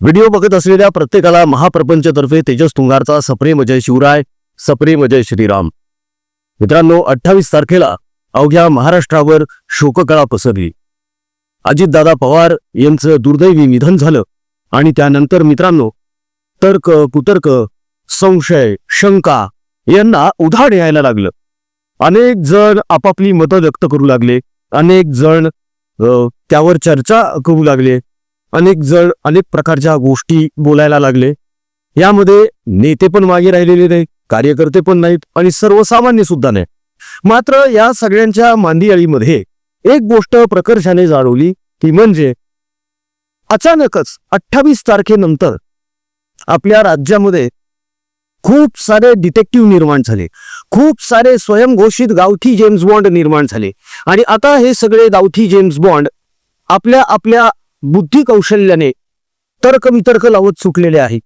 Video बघत असलेल्या प्रत्येकाला महाप्रपंचतर्फे तेजस तुंगारचा सप्रेम जय शिवराय सप्रेम जय श्रीराम. मित्रांनो अठ्ठावीस तारखेला अवघ्या महाराष्ट्रावर शोककळा पसरली. अजितदादा पवार यांचं दुर्दैवी निधन झालं आणि त्यानंतर मित्रांनो तर्क कुतर्क संशय शंका यांना उधाण यायला लागलं. अनेक जण आपापली मतं व्यक्त करू लागले. अनेक जण त्यावर चर्चा करू लागले. अनेक जण अनेक प्रकारच्या गोष्टी बोलायला लागले. यामध्ये नेते पण मागे राहिलेले नाही कार्यकर्ते पण नाहीत आणि सर्वसामान्य सुद्धा नाही. मात्र या सगळ्यांच्या मांदियाळीमध्ये एक गोष्ट प्रकर्षाने जाणवली ती म्हणजे अचानकच अठ्ठावीस तारखेनंतर आपल्या राज्यामध्ये खूप सारे डिटेक्टिव्ह निर्माण झाले. खूप सारे स्वयंघोषित गावठी जेम्स बॉन्ड निर्माण झाले. आणि आता हे सगळे गावठी जेम्स बॉन्ड आपल्या आपल्या बुद्धी कौशल्याने तर्कवितर्क लावत सुटलेले आहे.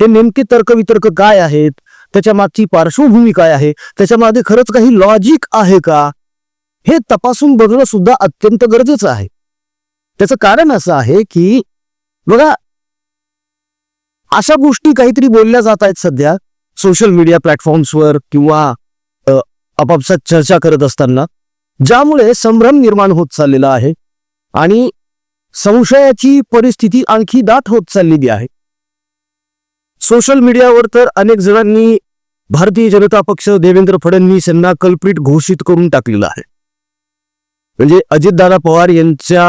हे नेमके तर्कवितर्क काय आहेत? त्याच्या मागची पार्श्वभूमी काय आहे? त्याच्यामध्ये खरंच काही लॉजिक आहे का? हे तपासून बघणं सुद्धा अत्यंत गरजेचं आहे. त्याचं कारण असं आहे की बघा अशा गोष्टी काहीतरी बोलल्या जात आहेत सध्या सोशल मीडिया प्लॅटफॉर्म्सवर किंवा आपापसात चर्चा करत असताना ज्यामुळे संभ्रम निर्माण होत चाललेला आहे. आणि संशयाची परिस्थिती आणखी दाट होत चाललेली आहे. सोशल मीडियावर तर अनेक जणांनी भारतीय जनता पक्ष देवेंद्र फडणवीस यांना कल्प्रिट घोषित करून टाकलेला आहे. म्हणजे अजितदादा पवार यांच्या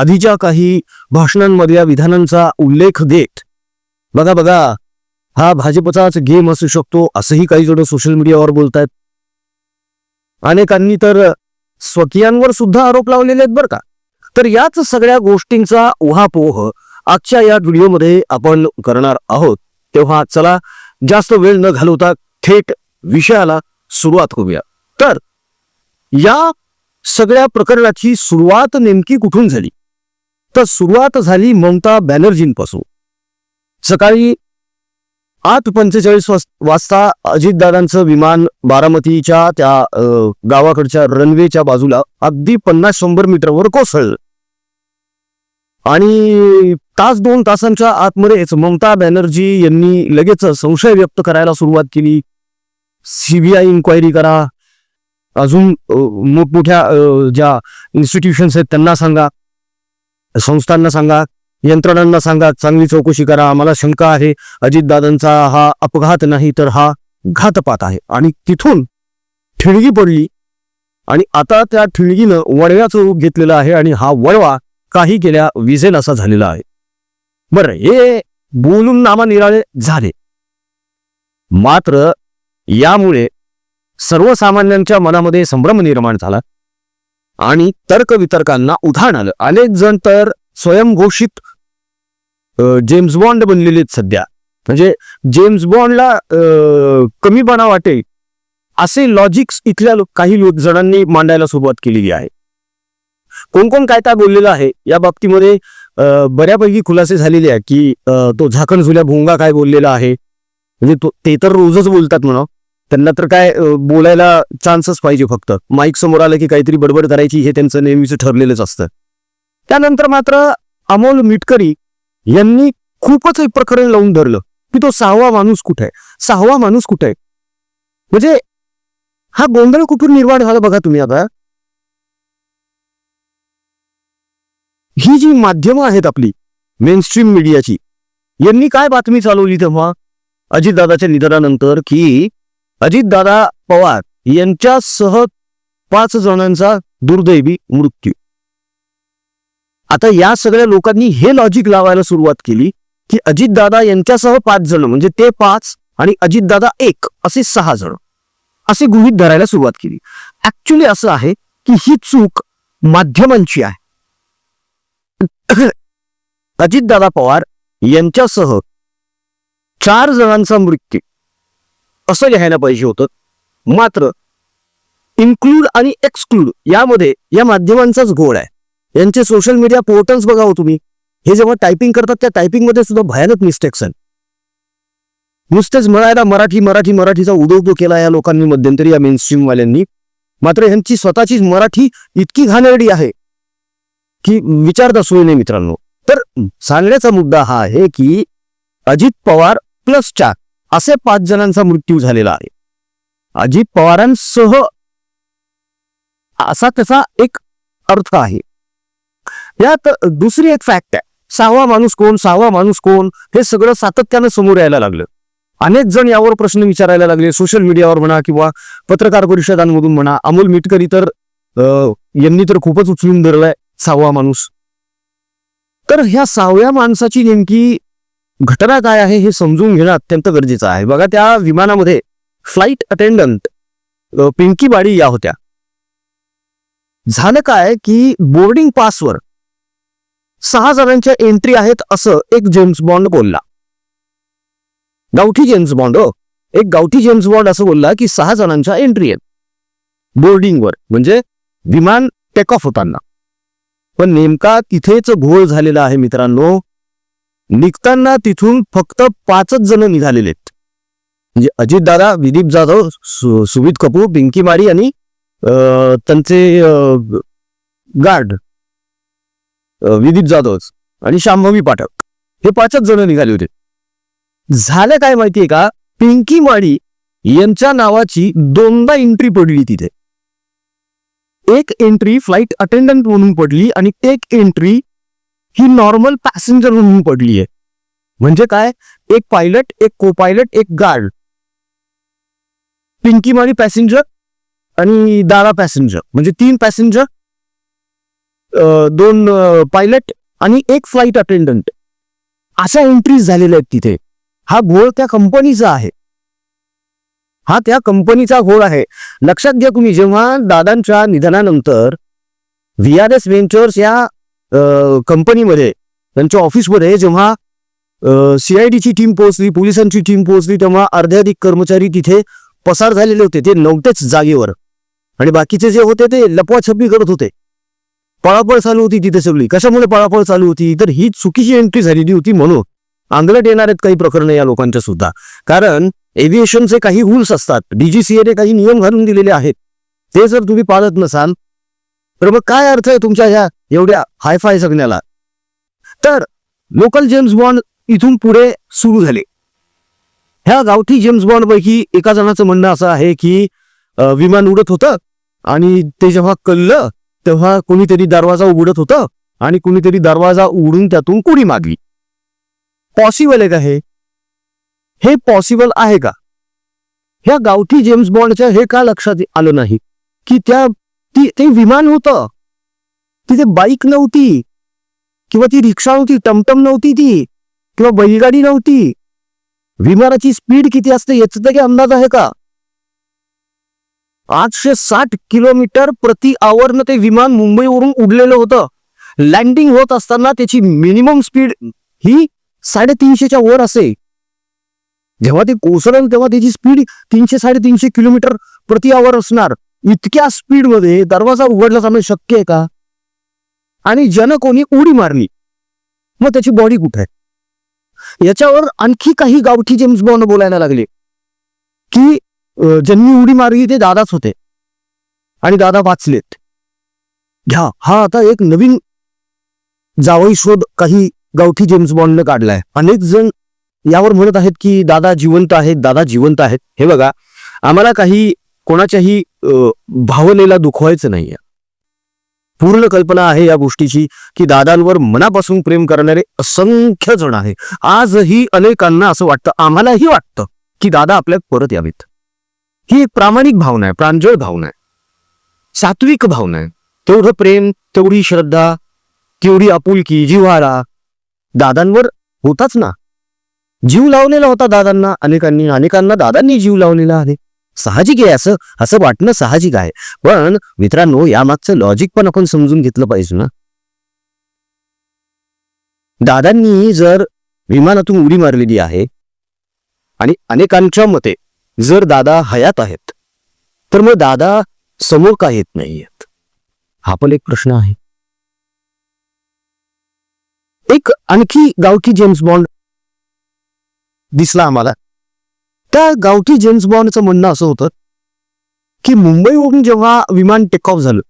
आधीच्या काही भाषणांमधल्या विधानांचा उल्लेख देत बघा बघा हा भाजपचाच गेम असू शकतो असंही काही जण सोशल मीडियावर बोलतायत. अनेकांनी तर स्वकीयांवर सुद्धा आरोप लावलेले आहेत बरं का. तर याच सगळ्या गोष्टींचा उहापोह आजच्या या व्हिडिओमध्ये आपण करणार आहोत. तेव्हा चला जास्त वेळ न घालवता थेट विषयाला सुरुवात करूया. तर या सगळ्या प्रकरणाची सुरुवात नेमकी कुठून झाली? तर सुरुवात झाली ममता बॅनर्जींपासून. सकाळी आठ पंचेचाळीस वाजता अजितदादांचं विमान बारामतीच्या त्या गावाकडच्या रनवेच्या बाजूला अगदी पन्नास शंभर मीटरवर कोसळलं. आणि तास दोन तासांच्या आतमध्येच ममता बॅनर्जी यांनी लगेच संशय व्यक्त करायला सुरुवात केली. सीबीआय इन्क्वायरी करा. अजून मोठमोठ्या ज्या इन्स्टिट्यूशन्स आहेत त्यांना सांगा. संस्थांना सांगा. यंत्रणांना सांगा. चांगली चौकशी करा. आम्हाला शंका आहे. अजितदादांचा हा अपघात नाही तर हा घातपात आहे. आणि तिथून ठिणगी पडली. आणि आता त्या ठिणगीनं वडव्याचं रूप घेतलेलं आहे आणि हा वडवा काही केल्या विजेल असा झालेला आहे. बरं हे बोलून नामा निराळे झाले. मात्र यामुळे सर्वसामान्यांच्या मनामध्ये संभ्रम निर्माण झाला आणि तर्कवितर्कांना उधाण आलं. अनेक जण तर स्वयंघोषित जेम्स बॉन्ड बनलेले आहेत सध्या. म्हणजे जेम्स बॉन्डला कमीपणा वाटेल असे लॉजिक्स इथल्या काही लोक जणांनी मांडायला सुरुवात केलेली आहे. कोण कोण काय काय बोललेलं आहे? या बाबतीमध्ये बऱ्यापैकी खुलासे झालेले आहे की तो झाकण झुल्या भोंगा काय बोललेला आहे? म्हणजे तो ते तर रोजच बोलतात म्हणा. त्यांना तर काय बोलायला चान्सच पाहिजे फक्त. माईक समोर आलं की काहीतरी बडबड करायची हे त्यांचं नेहमीचं ठरलेलंच असतं. त्यानंतर मात्र अमोल मिटकरी यांनी खूपच एक प्रकरण लावून धरलं की तो सहावा माणूस कुठे आहे? सहावा माणूस कुठे आहे? म्हणजे हा गोंधळ कुठून निर्माण झाला बघा तुम्ही आता. ही जी माध्यमं आहेत आपली मेनस्ट्रीम मीडियाची यांनी काय बातमी चालवली तेव्हा? अजितदादाच्या निधनानंतर की अजितदादा पवार यांच्यासह पाच जणांचा दुर्दैवी मृत्यू. आता या सगळ्या लोकांनी हे लॉजिक लावायला सुरुवात केली की अजितदादा यांच्यासह पाच जण म्हणजे ते पाच आणि अजितदादा एक असे सहा जण असे गृहित धरायला सुरुवात केली. ऍक्च्युली असं आहे की ही चूक माध्यमांची आहे. अजितदादा पवार यांच्यासह चार जणांचा मृत्यू. असं लिहायला पाहिजे होतं. मात्र इन्क्लूड आणि एक्सक्लूड यामध्ये या माध्यमांचाच घोळ आहे. यांचे सोशल मीडिया पोर्टल्स बघा हो तुम्ही. हे जेव्हा टायपिंग करतात त्या टायपिंगमध्ये सुद्धा भयानक मिस्टेक्स आहेत. नुसतेच म्हणायला मराठी मराठी मराठीचा उदोउदो केला या लोकांनी मध्यंतरी या मेनस्ट्रीमवाल्यांनी मात्र यांची स्वतःची मराठी इतकी घाणेरडी आहे. की विचारता सोय नाही मित्रांनो. तर सांगण्याचा मुद्दा हा आहे की अजित पवार प्लस चार असे पाच जणांचा मृत्यू झालेला आहे. अजित पवारांसह असा त्याचा एक अर्थ आहे. यात दुसरी एक फॅक्ट आहे. सहावा माणूस कोण सहावा माणूस कोण हे सगळं सातत्यानं समोर यायला लागलं. अनेक जण यावर प्रश्न विचारायला लागले. सोशल मीडियावर म्हणा किंवा पत्रकार परिषदांमधून म्हणा. अमोल मिटकरी तर यांनी तर खूपच उचलून धरलाय. सहावा माणूस. तर ह्या सहाव्या माणसाची नेमकी घटना काय आहे हे समजून घेणं अत्यंत गरजेचं आहे. बघा त्या विमानामध्ये फ्लाईट अटेंडंट पिंकी बाडी या होत्या. झालं काय की बोर्डिंग पासवर सहा जणांच्या एंट्री आहेत असं एक जेम्स बॉन्ड बोलला. गावठी जेम्स बॉन्ड हो. एक गावठी जेम्स बॉन्ड असं बोलला की सहा जणांच्या एंट्री आहेत. बोर्डिंगवर म्हणजे विमान टेक ऑफ होताना. पण नेमका तिथेच घोळ झालेला आहे मित्रांनो. निघताना तिथून फक्त पाचच जण निघालेले आहेत. म्हणजे अजितदादा विदीप जाधव सु, सुमित कपूर पिंकी मारी आणि अं, त्यांचे गार्ड विदीप जाधव आणि शांभवी पाठक. हे पाचच जण निघाले होते. झालं काय माहितीये का? पिंकी माडी यांच्या नावाची दोनदा एंट्री पडली तिथे. एक एंट्री फ्लाईट अटेंडंट म्हणून पडली आणि एक एंट्री ही नॉर्मल पॅसेंजर म्हणून पडली आहे. म्हणजे काय? एक पायलट एक को पायलट एक गार्ड पिंकी मारी पॅसेंजर आणि दारा पॅसेंजर म्हणजे तीन पॅसेंजर दोन पायलट आणि एक फ्लाईट अटेंडंट अशा एंट्रीज झालेल्या आहेत तिथे. हा घोळ त्या कंपनीचा आहे. हा त्या कंपनीचा घोळ आहे. लक्षात घ्या तुम्ही जेव्हा दादांच्या निधनानंतर व्ही आर एस व्हेंचर्स या कंपनीमध्ये त्यांच्या ऑफिसमध्ये जेव्हा सीआयडीची टीम पोहोचली पोलिसांची टीम पोहोचली तेव्हा अर्ध्याधिक कर्मचारी तिथे पसार झालेले होते ते नव्हतेच जागेवर. आणि बाकीचे जे होते ते लपवाछपी करत होते. पळापळ चालू होती तिथे सगळी. कशामुळे पळापळ चालू होती? तर ही चुकीची एंट्री झालेली होती म्हणून. आंगलट येणार आहेत काही प्रकरणं या लोकांच्या सुद्धा. कारण एव्हिएशनचे काही रूल्स असतात. डीजीसीएने काही नियम घालून दिलेले आहेत. ते जर तुम्ही पाळत नसाल तर मग काय अर्थ आहे तुमच्या ह्या एवढ्या हायफाय जगण्याला? तर लोकल जेम्स बॉन्ड इथून पुढे सुरू झाले. ह्या गावठी जेम्स बॉन्ड पैकी एका जणाचं म्हणणं असं आहे की विमान उडत होतं आणि ते जेव्हा कळलं तेव्हा कोणीतरी दरवाजा उघडत होतं आणि कोणीतरी दरवाजा उघडून त्यातून कुडी मागली पॉसिबल आहे का हे? हे पॉसिबल आहे का? ह्या गावठी जेम्स बॉन्डच्या हे का लक्षात आलं नाही? की त्या ती ते विमान होतं. तिथे बाईक नव्हती. किंवा ती रिक्षा नव्हती टमटम नव्हती ती. किंवा बैलगाडी नव्हती. विमानाची स्पीड किती असते याचा तरी अंदाज आहे का? आठशे साठ किलोमीटर प्रति आवरनं ते विमान मुंबईवरून उडलेलं होतं. लँडिंग होत असताना त्याची मिनिमम स्पीड ही साडेतीनशेच्या वर असे. जेव्हा ते कोसळेल तेव्हा त्याची स्पीड तीनशे साडेतीनशे किलोमीटर प्रति आवर असणार. इतक्या स्पीडमध्ये दरवाजा उघडला जाणं शक्य आहे का? आणि जन कोणी उडी मारली मग त्याची बॉडी कुठे आहे? याच्यावर आणखी काही गावठी जेम्स बॉन्ड बोलायला लागले. की ज्यांनी उडी मारली ते दादाच होते. आणि दादा वाचलेत. घ्या हा आता एक नवीन जावई शोध काही गावठी जेम्स बॉन्डनं काढलाय. अनेक जण यावर म्हणत आहेत की दादा जिवंत आहेत दादा जिवंत आहेत. हे बघा आम्हाला काही कोणाच्याही भावनेला दुखवायचं नाहीये. पूर्ण कल्पना आहे या गोष्टीची की दादांवर मनापासून प्रेम करणारे असंख्य जण आहे. आजही अनेकांना असं वाटतं आम्हालाही वाटतं की दादा आपल्यात परत यावेत. ही एक प्रामाणिक भावना आहे प्रांजळ भावना आहे. सात्विक भावना आहे. तेवढं प्रेम तेवढी श्रद्धा तेवढी आपुलकी जिव्हाळा दादांवर होताच ना. जीव लावलेला होता दादांना. अनेकांनी अनेकांना दादांनी जीव लावलेला आहे. साहजिक आहे असं असं वाटणं साहजिक आहे. पण मित्रांनो यामागचं लॉजिक पण आपण समजून घेतलं पाहिजे ना. दादांनी जर विमानातून उडी मारलेली आहे आणि अनेकांच्या मते जर दादा हयात आहेत तर मग दादा समोर का येत नाहीयेत? हा पण एक प्रश्न आहे. एक आणखी गावठी जेम्स बॉन्ड दिसला आम्हाला. त्या गावठी जेम्स बॉन्डचं म्हणणं असं होतं की मुंबईवरून जेव्हा विमान टेक ऑफ झालं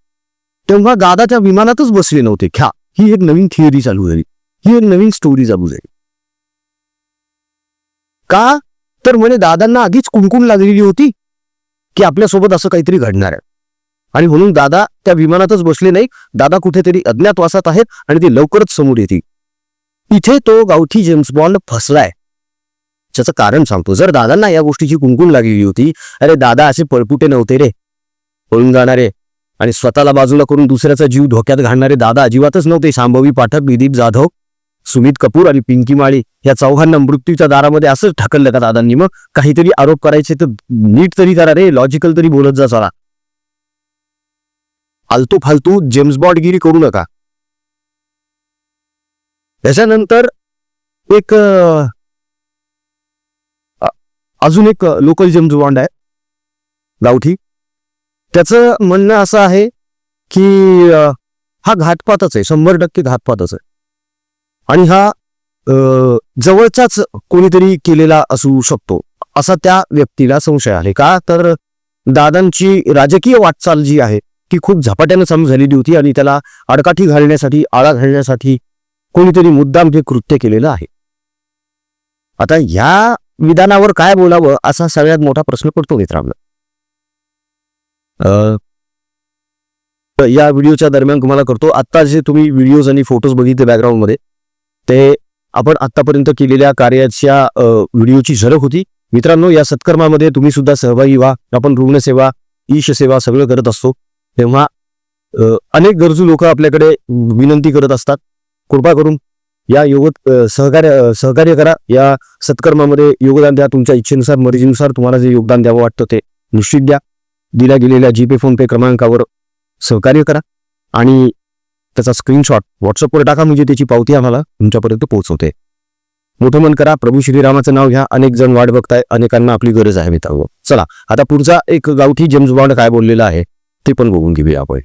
तेव्हा दादा त्या विमानातच बसले नव्हते. ख्या ही एक नवीन थिअरी चालू झाली. ही एक नवीन स्टोरी चालू जाईल का? तर म्हणे दादांना आधीच कुणकुण लागलेली होती की आपल्यासोबत असं काहीतरी घडणार आहे. आणि म्हणून दादा त्या विमानातच बसले नाही. दादा कुठेतरी अज्ञातवासात आहेत आणि ते लवकरच समोर येतील. इथे तो गावठी जेम्स बॉन्ड फसलाय. त्याचं कारण सांगतो. जर दादांना या गोष्टीची कुणकुण लागलेली होती अरे दादा असे पळपुटे नव्हते रे. पळून जाणारे आणि स्वतःला बाजूला करून दुसऱ्याचा जीव धोक्यात घालणारे दादा अजिबातच नव्हते. शांभवी पाठक विदीप जाधव सुमित कपूर आणि पिंकी माळी या चौघांना मृत्यूच्या दारामध्ये असंच ठकललं का दादांनी? मग काहीतरी आरोप करायचे तर नीट तरी करा रे लॉजिकल तरी बोलत जा चला. आलतू फालतू जेम्स बॉडगिरी करू नका. त्याच्यानंतर एक अजून एक लोकल जेम्स आहे गावठी. त्याचं म्हणणं असं आहे की हा घातपातच आहे शंभर टक्के घातपातच आहे. आणि हा जवळचाच कोणीतरी केलेला असू शकतो असा त्या व्यक्तीला संशय आहे. का? तर दादांची राजकीय वाटचाल जी आहे ती खूप झपाट्यानं चालू झालेली होती आणि त्याला आडकाठी घालण्यासाठी आळा घालण्यासाठी कोणीतरी मुद्दाम हे कृत्य केलेलं आहे. आता ह्या विधानावर काय बोलावं असा सगळ्यात मोठा प्रश्न पडतो मित्रांनो. अं, या व्हिडिओच्या दरम्यान तुम्हाला करतो आता जे तुम्ही व्हिडिओज आणि फोटोज बघितले बॅकग्राऊंडमध्ये ते आपण आतापर्यंत केलेल्या कार्याच्या व्हिडिओची झलक होती. मित्रांनो या सत्कर्मामध्ये तुम्ही सुद्धा सहभागी व्हा. आपण रुग्णसेवा ईश सेवा सगळं करत असतो. तेव्हा अनेक गरजू लोक आपल्याकडे विनंती करत असतात. कृपा करून या योग सहकार्य सहकार्य करा. या सत्कर्मामध्ये योगदान द्या. तुमच्या इच्छेनुसार मर्जीनुसार तुम्हाला जे योगदान द्यावं वाटतं ते निश्चित द्या. दिल्या गेलेल्या जीपे फोन पे क्रमांकावर सहकार्य करा. आणि त्याचा स्क्रीनशॉट व्हॉट्सअपवर टाका. म्हणजे त्याची पावती आम्हाला तुमच्यापर्यंत पोहोचवते. मोठं मन करा. प्रभू श्रीरामाचं नाव घ्या. अनेक जण वाट बघताय. अनेकांना आपली गरज आहे मित्रांनो चला आता पुढचा एक गावठी जेम्स बॉन्ड काय बोललेला आहे ते पण बघून घेऊया आपण.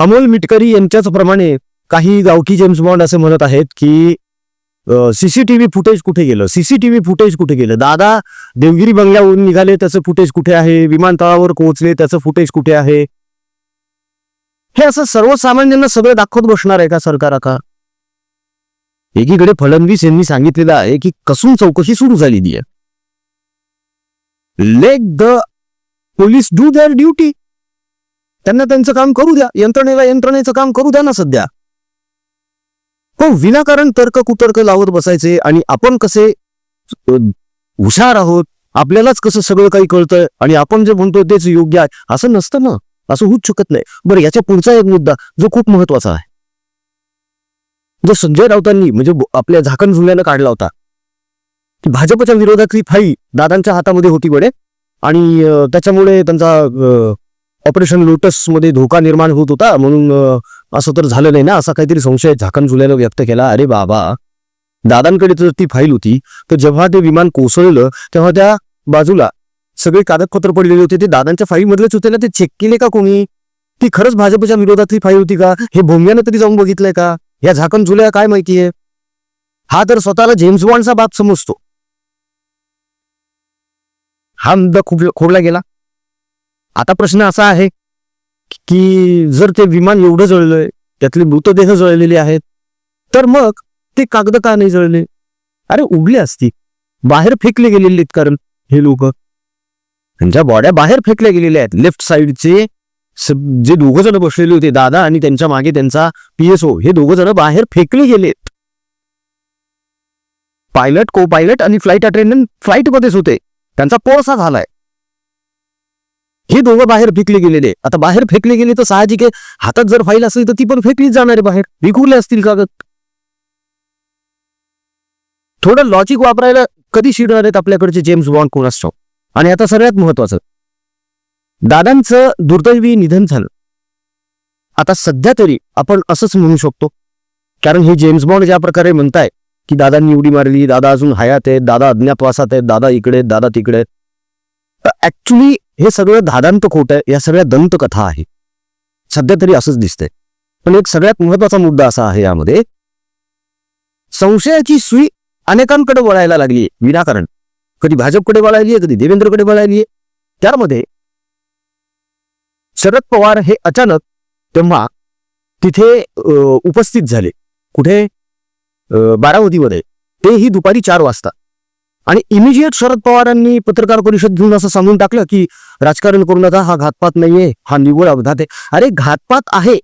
अमोल मिटकरी यांच्याच प्रमाणे काही गावठी जेम्स बॉन्ड असे म्हणत आहेत की सीसीटीव्ही फुटेज कुठे गेलं? सीसीटीव्ही फुटेज कुठे गेलं? दादा देवगिरी बंगल्यावरून निघाले त्याचं फुटेज कुठे आहे? विमानतळावर पोहोचले त्याचं फुटेज कुठे आहे? हे असं सर्वसामान्यांना सगळं दाखवत बसणार आहे का सरकार आता? एकीकडे फडणवीस यांनी सांगितलेलं आहे की कसून चौकशी सुरू झालेली आहे. Let the police do their duty त्यांना त्यांचं काम करू द्या. यंत्रणेला यंत्रणेचं काम करू द्या ना सध्या. हो विनाकारण तर्क कुतर्क लावत बसायचे आणि आपण कसे हुशार आहोत आपल्यालाच कसं सगळं काही कळतंय आणि आपण जे म्हणतो तेच योग्य आहे असं नसतं ना. असं होऊच शकत नाही. बरं याच्या पुढचा एक मुद्दा जो खूप महत्त्वाचा आहे. जो संजय राऊतांनी म्हणजे आपल्या झाकण झुल्यानं काढला होता. की भाजपच्या विरोधातली फाई दादांच्या हातामध्ये होती बडे आणि त्याच्यामुळे त्यांचा ऑपरेशन लोटसमध्ये धोका निर्माण होत होता म्हणून असं तर झालं नाही ना असा काहीतरी संशय झाकण झुल्यानं व्यक्त केला. अरे बाबा! दादांकडे तर ती फाईल होती. तर जेव्हा ते विमान कोसळलं तेव्हा त्या बाजूला सगळे कागदपत्र पडलेले होते. ते दादांच्या फाईल मधलेच होते ना ते चेक केले का कोणी? ती खरंच भाजपच्या विरोधातली फाईल होती का? हे भोंग्यानं तरी जाऊन बघितलंय का? या झाकण झुल्या काय माहिती आहे? हा तर स्वतःला जेम्स बॉन्डचा बाप समजतो. हा मुद्दा खोबला खोडला गेला. आता प्रश्न असा आहे की जर ते विमान एवढं जळलंय त्यातले मृतदेह जळलेले आहेत तर मग ते कागद का नाही जळले? अरे उडले असती बाहेर फेकले गेलेले आहेत कारण हे लोक. त्यांच्या बॉड्या बाहेर फेकल्या गेलेल्या आहेत लेफ्ट साईडचे जे दोघ जण बसलेले होते दादा आणि त्यांच्या मागे त्यांचा पीएसओ हे दोघ जण बाहेर फेकले गेलेत पायलट को पायलट आणि फ्लाईट अटेंडंट फ्लाईट मध्येच होते. त्यांचा कोळसा झालाय. हे दोघं बाहेर फेकले गेलेले आता बाहेर फेकले गेले तर साहजिक आहे. हातात जर फाईल असेल तर ती पण फेकलीच जाणार आहे बाहेर. विखुरले असतील कागद. थोडं लॉजिक वापरायला कधी शिरणार आहेत आपल्याकडचे जेम्स बॉन्ड कोणास आणि आता सगळ्यात महत्वाचं. दादांचं दुर्दैवी निधन झालं. आता सध्या तरी आपण असंच म्हणू शकतो. कारण हे जेम्स बॉन्ड ज्या प्रकारे म्हणताय की दादांनी उडी मारली दादा अजून हयात आहेत दादा अज्ञातवासात आहेत दादा इकडे दादा तिकडे ऍक्च्युली हे सगळं धादांत खोट आहे या सगळ्या दंतकथा आहे. सध्या तरी असंच दिसतंय. पण एक सगळ्यात महत्त्वाचा मुद्दा असा आहे यामध्ये संशयाची सुई अनेकांकडे वळायला लागली विनाकारण. कधी भाजपकडे वळायली कधी देवेंद्रकडे वळायली त्यामध्ये शरद पवार हे अचानक तेव्हा तिथे उपस्थित झाले. कुठे? बारावतीमध्ये तेही दुपारी चार वाजता. आणि इमिजिएट शरद पवारांनी पत्रकार परिषद घेऊन असं सांगून टाकलं की राजकारण करू नका हा घातपात नाहीये हा निव्वळ अपघात आहे. अरे घातपात आहे.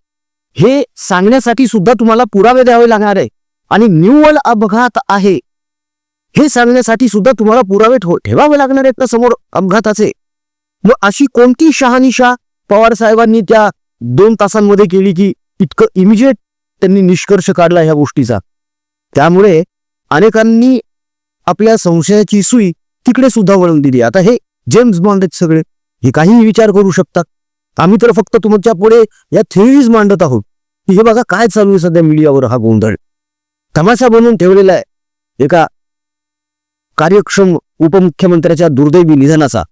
हे सांगण्यासाठी सुद्धा तुम्हाला पुरावे द्यावे लागणार आहे. आणि निव्वळ अपघात आहे. हे सांगण्यासाठी सुद्धा तुम्हाला पुरावे ठेव- ठेवावे लागणार आहेत ना समोर अपघाताचे. मग अशी कोणती शहानिशा पवार साहेबांनी त्या दोन तासांमध्ये केली की इतकं इमिजिएट त्यांनी निष्कर्ष काढला ह्या गोष्टीचा? त्यामुळे अनेकांनी आपल्या संशयाची सुई तिकडे सुद्धा वळून दिली. आता हे जेम्स बॉन्ड आहेत सगळे. हे काही विचार करू शकतात. आम्ही तर फक्त तुमच्यापुढे या थिअरीज मांडत आहोत. की हे बघा काय चालू आहे सध्या मीडियावर हा गोंधळ. तमाशा बनवून ठेवलेला आहे. एका कार्यक्षम उपमुख्यमंत्र्याच्या दुर्दैवी निधनाचा.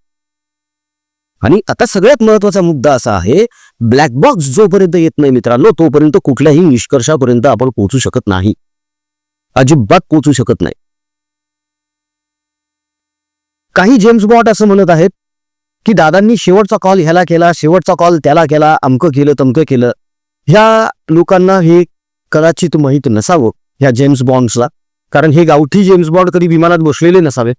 आणि आता सगळ्यात महत्त्वाचा मुद्दा असा आहे ब्लॅक बॉक्स जोपर्यंत येत नाही मित्रांनो तोपर्यंत कुठल्याही निष्कर्षापर्यंत आपण पोहोचू शकत नाही. अजिबात पोहोचू शकत नाही. काही जेम्स बॉट असं म्हणत आहेत की दादांनी शेवटचा कॉल ह्याला केला शेवटचा कॉल त्याला केला अमकं केलं तमकं केलं. ह्या लोकांना हे कदाचित माहीत नसावं ह्या जेम्स बॉन्ड्सला कारण हे गावठी जेम्स बॉन्ड कधी विमानात बसलेले नसावे.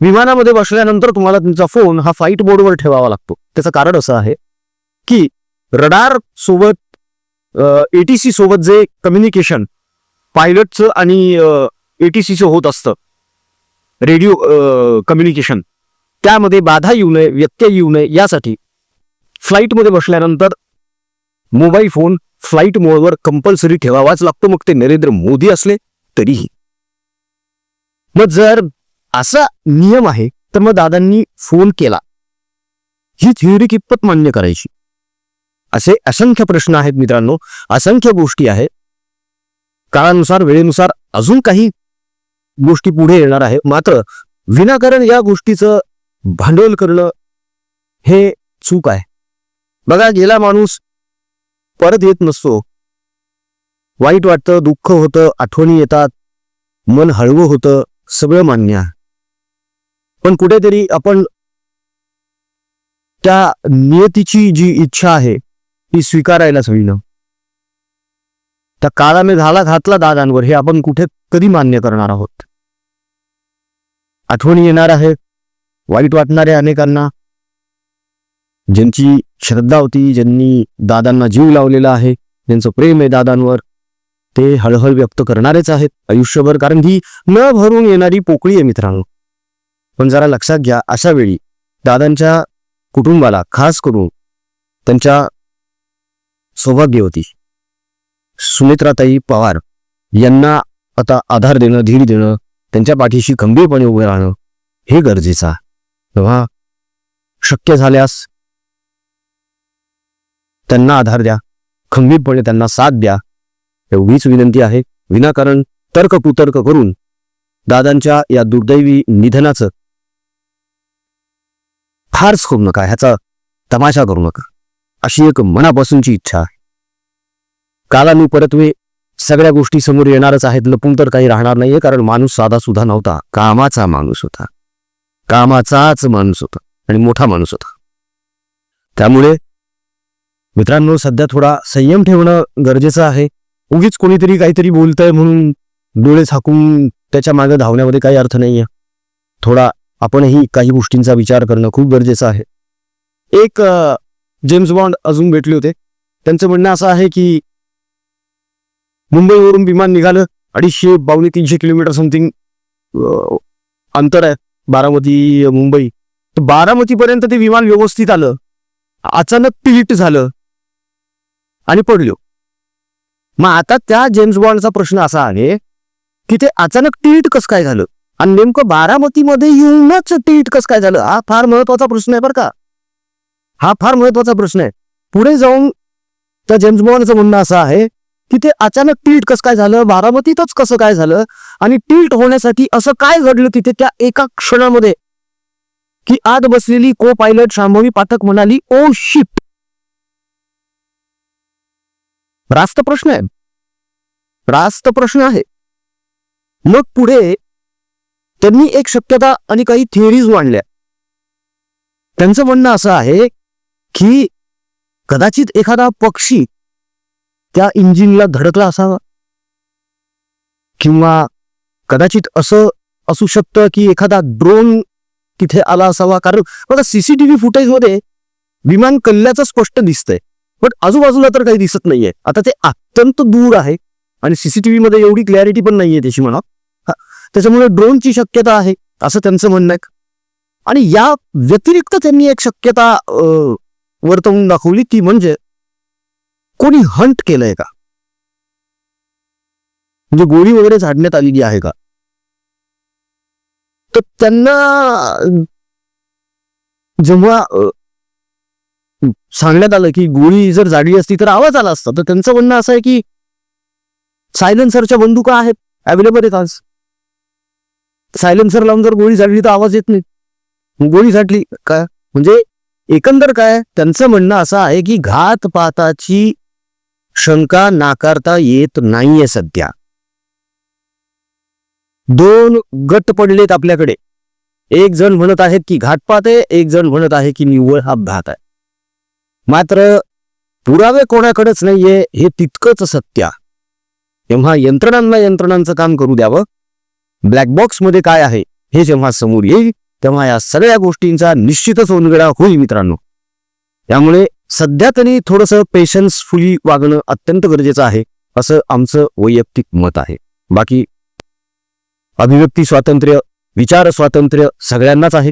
विमानामध्ये बसल्यानंतर तुम्हाला तुमचा फोन हा फाईट बोर्डवर ठेवावा लागतो. त्याचं कारण असं आहे की रडार सोबत एटीसी सोबत जे कम्युनिकेशन पायलटचं आणि एटीसीचं होत असतं रेडिओ कम्युनिकेशन त्यामध्ये बाधा येऊ नये व्यत्यय येऊ नये यासाठी फ्लाईटमध्ये बसल्यानंतर मोबाईल फोन फ्लाईट मोडवर कंपल्सरी ठेवावाच लागतो. मग ते नरेंद्र मोदी असले तरीही. मग जर असा नियम आहे तर मग दादांनी फोन केला. ही थिअरी कितपत मान्य करायची? असे असंख्य प्रश्न आहेत मित्रांनो. असंख्य गोष्टी आहेत. काळानुसार वेळेनुसार अजून काही गोष्टी पुढे येणार आहे. मात्र विनाकारण या गोष्टीचं भांडवल करणं हे चूक आहे. बघा गेला माणूस परत येत नसतो. वाईट वाटतं दुःख होतं आठवणी येतात मन हळवं होतं सगळं मान्य आहे. पण कुठेतरी आपण त्या नियतीची जी इच्छा आहे ती स्वीकारायलाच हवी ना. त्या काळाने झाला घातला दादांवर हे आपण कुठे कधी मान्य करणार आहोत? आठवणी येणार आहे वाईट वाटणारे अनेकांना. ज्यांची श्रद्धा होती ज्यांनी दादांना जीव लावलेला आहे ज्यांचं प्रेम आहे दादांवर ते हळहळ व्यक्त करणारेच आहेत आयुष्यभर कारण ही न भरून येणारी पोकळी आहे मित्रांनो. पण जरा लक्षात घ्या अशा वेळी दादांच्या कुटुंबाला खास करून त्यांच्या सौभाग्यवती सुमित्राताई पवार यांना आता आधार देणं धीर देणं त्यांच्या पाठीशी खंबीरपणे उभे राहणं हे गरजेचं आहे. तेव्हा शक्य झाल्यास त्यांना आधार द्या. खंबीरपणे त्यांना साथ द्या. एवढीच विनंती आहे. विनाकारण तर्क कुतर्क करून दादांच्या या दुर्दैवी निधनाचं फारच करू नका. ह्याचा तमाशा करू नका. अशी एक मनापासूनची इच्छा आहे. कालानुपरत्वे सगळ्या गोष्टी समोर येणारच आहेत लपून तर काही राहणार नाहीये कारण माणूस साधा सुद्धा नव्हता. कामाचा माणूस होता. कामाचाच माणूस होता. आणि मोठा माणूस होता. त्यामुळे मित्रांनो सध्या थोडा संयम ठेवणं गरजेचं आहे. उगीच कोणीतरी काहीतरी बोलतंय म्हणून डोळे झाकून त्याच्यामागे धावण्यामध्ये काही अर्थ नाहीये. थोडा आपणही काही गोष्टींचा विचार करणं खूप गरजेचं आहे. एक जेम्स बॉन्ड अजून भेटले होते. त्यांचं म्हणणं असं आहे की मुंबईवरून विमान निघालं. अडीचशे बावने तीनशे किलोमीटर समथिंग अंतर आहे बारामती मुंबई. तर बारामतीपर्यंत ते विमान व्यवस्थित आलं. अचानक टिलीट झालं. आणि पडलो. मग आता त्या जेम्स बॉन्डचा प्रश्न असा आहे की ते अचानक टिलीट कसं काय झालं? आणि नेमकं बारामतीमध्ये येऊनच टिलीट कसं काय झालं? हा फार महत्त्वाचा प्रश्न आहे बरं का. हा फार महत्त्वाचा प्रश्न आहे. पुढे जाऊन त्या जेम्स बॉन्डचं म्हणणं असं आहे तिथे अचानक टिल्ट कसं काय झालं? बारामतीतच कसं काय झालं? आणि टिल्ट होण्यासाठी असं काय घडलं तिथे त्या एका क्षणामध्ये? की आत बसलेली को पायलट शांभवी पाठक म्हणाली oh ओ शिप रास्त प्रश्न आहे. रास्त प्रश्न आहे. मग पुढे त्यांनी एक शक्यता आणि काही थिअरीज मांडल्या. त्यांचं म्हणणं असं आहे की कदाचित एखादा पक्षी त्या इंजिनला धडकला असावा? किंवा कदाचित असं असू शकतं की एखादा ड्रोन तिथे आला असावा? कारण बघा सीसीटीव्ही फुटेजमध्ये विमान कल्ल्याचं स्पष्ट दिसतंय. पण आजूबाजूला तर काही दिसत नाहीये. आता ते अत्यंत दूर आहे आणि सीसीटीव्ही मध्ये एवढी क्लॅरिटी पण नाहीये त्याची म्हणा. त्याच्यामुळे ड्रोनची शक्यता आहे असं त्यांचं म्हणणं आहे. आणि या व्यतिरिक्त त्यांनी एक शक्यता वर्तवून दाखवली ती म्हणजे कोणी हंट केलंय का? म्हणजे गोळी वगैरे झाडण्यात आलेली आहे का? तर त्यांना जेव्हा सांगण्यात आलं की गोळी जर झाडली असती तर आवाज आला असता तर त्यांचं म्हणणं असं आहे की सायलेन्सरच्या बंदुका आहेत अवेलेबल आहेत आज. सायलेन्सर लावून जर गोळी झाडली तर आवाज येत नाही. गोळी झाडली काय? म्हणजे एकंदर काय? त्यांचं म्हणणं असं आहे की घातपाताची शंका नाकारता येत नाहीये सध्या. दोन गट पडलेत आपल्याकडे. एक जण म्हणत आहेत की घाटपात आहे एक जण म्हणत आहे की निव्वळ अपघात आहे. मात्र पुरावे कोणाकडेच नाहीये हे तितकंच सत्य. तेव्हा यंत्रणांना यंत्रणांचं काम करू द्यावं. ब्लॅक बॉक्समध्ये काय आहे हे जेव्हा समोर येईल तेव्हा या सगळ्या गोष्टींचा निश्चितच उलगडा होईल मित्रांनो. त्यामुळे सध्या तरी थोडंसं पेशन्सफुली वागणं अत्यंत गरजेचं आहे असं आमचं वैयक्तिक मत आहे. बाकी अभिव्यक्ती स्वातंत्र्य विचार स्वातंत्र्य सगळ्यांनाच आहे.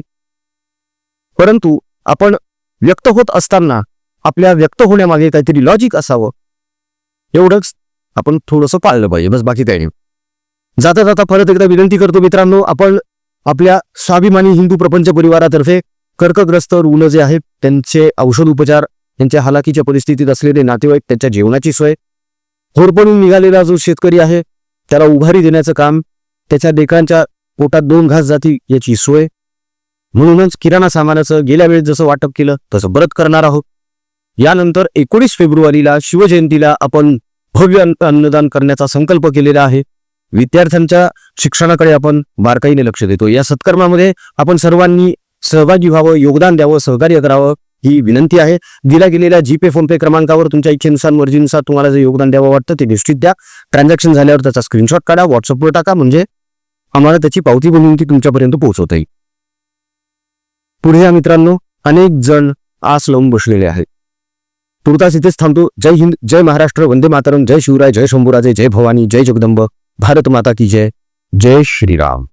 परंतु आपण व्यक्त होत असताना आपल्या व्यक्त होण्यामागे काहीतरी लॉजिक असावं. एवढंच आपण थोडंसं पाळलं पाहिजे बस बाकी काही नाही. जाता जाता परत एकदा विनंती करतो मित्रांनो आपण आपल्या स्वाभिमानी हिंदू प्रपंच परिवारातर्फे कर्कग्रस्त रुग्ण जे आहेत त्यांचे औषध उपचार त्यांच्या हालाकीच्या परिस्थितीत असलेले नातेवाईक त्यांच्या जेवणाची सोय होरपणून निघालेला जो शेतकरी आहे त्याला उभारी देण्याचं काम त्याच्या लेकरांच्या पोटात दोन घास जाती याची सोय. म्हणूनच किराणा सामानाचं गेल्या वेळेस जसं वाटप केलं तसं परत करणार आहोत. यानंतर एकोणीस फेब्रुवारीला शिवजयंतीला आपण भव्य अन्न- अन्नदान करण्याचा संकल्प केलेला आहे. विद्यार्थ्यांच्या शिक्षणाकडे आपण बारकाईने लक्ष देतो या सत्कर्मामध्ये आपण सर्वांनी सहभागी व्हावं योगदान द्यावं सहकार्य करावं. ही विनंती आहे. दिल्या गेलेल्या जीपे फोनपे क्रमांकावर तुमच्या इच्छेनुसार मर्जीनुसार तुम्हाला जे योगदान द्यावं वाटतं ते निश्चित द्या. ट्रान्झॅक्शन झाल्यावर त्याचा स्क्रीनशॉट काढा व्हॉट्सअपवर टाका म्हणजे आम्हाला त्याची पावती बनवून ती तुमच्यापर्यंत पोहोचवता येईल. पुढे या मित्रांनो अनेक जण आस लावून बसलेले आहेत. तुर्तास इथेच थांबतो. जय हिंद जय महाराष्ट्र वंदे मातरम जय शिवराय जय शंभूराजे जय भवानी जय जगदंब. भारत माता की जय जय श्रीराम.